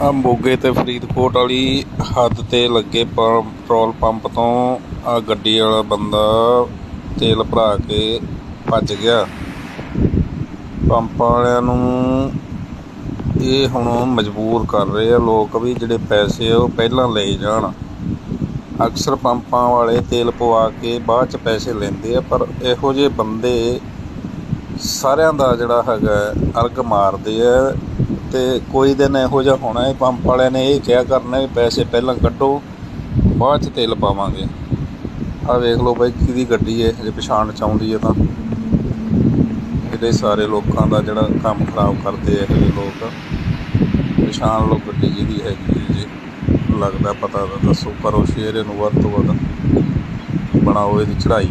ਆ ਮੋਗੇ ਤੇ ਫਰੀਦਕੋਟ ਵਾਲੀ ਹੱਦ ਤੇ ਲੱਗੇ ਪੈਟਰੋਲ ਪੰਪ ਤੋਂ ਆ ਗੱਡੀ ਵਾਲਾ ਬੰਦਾ ਤੇਲ ਭਰਾ ਕੇ ਭੱਜ ਗਿਆ। ਪੰਪ ਵਾਲਿਆਂ ਨੂੰ ਇਹ ਹੁਣ ਮਜਬੂਰ ਕਰ ਰਹੇ ਆ ਲੋਕ ਵੀ ਜਿਹੜੇ ਪੈਸੇ ਆ ਉਹ ਪਹਿਲਾਂ ਲੈ ਜਾਣ। ਅਕਸਰ ਪੰਪਾਂ ਵਾਲੇ ਤੇਲ ਪਵਾ ਕੇ ਬਾਅਦ ਚ ਪੈਸੇ ਲੈਂਦੇ ਆ, ਪਰ ਇਹੋ ਜਿਹੇ ਬੰਦੇ ਸਾਰਿਆਂ ਦਾ ਜਿਹੜਾ ਹੈਗਾ ਅਰਗ ਮਾਰਦੇ ਆ। ਤੇ ਕੋਈ ਦਿਨ ਇਹੋ ਜਿਹਾ ਹੋਣਾ ਹੈ, ਪੰਪ ਵਾਲਿਆਂ ਨੇ ਇਹ ਕਿਹਾ ਕਰਨਾ ਵੀ ਪੈਸੇ ਪਹਿਲਾਂ ਕੱਢੋ, ਬਾਅਦ ਚ ਤੇਲ ਪਾਵਾਂਗੇ। ਆ ਵੇਖ ਲਓ ਬਾਈ ਕਿਹਦੀ ਗੱਡੀ ਹੈ ਜੇ ਪਛਾਣ ਚ ਆਉਂਦੀ ਹੈ ਤਾਂ। ਇਹਦੇ ਸਾਰੇ ਲੋਕਾਂ ਦਾ ਜਿਹੜਾ ਕੰਮ ਖਰਾਬ ਕਰਦੇ ਆ ਇਹ ਲੋਕ। ਪਛਾਣ ਲਓ ਗੱਡੀ ਜਿਹਦੀ ਹੈਗੀ ਹੈ ਜੀ, ਲੱਗਦਾ ਪਤਾ ਤਾਂ ਦੱਸੋ ਕਰੋ ਸ਼ੇਅਰ ਇਹਨੂੰ ਵੱਧ ਤੋਂ ਵੱਧ ਬਣਾਓ, ਇਹਦੀ ਚੜ੍ਹਾਈ।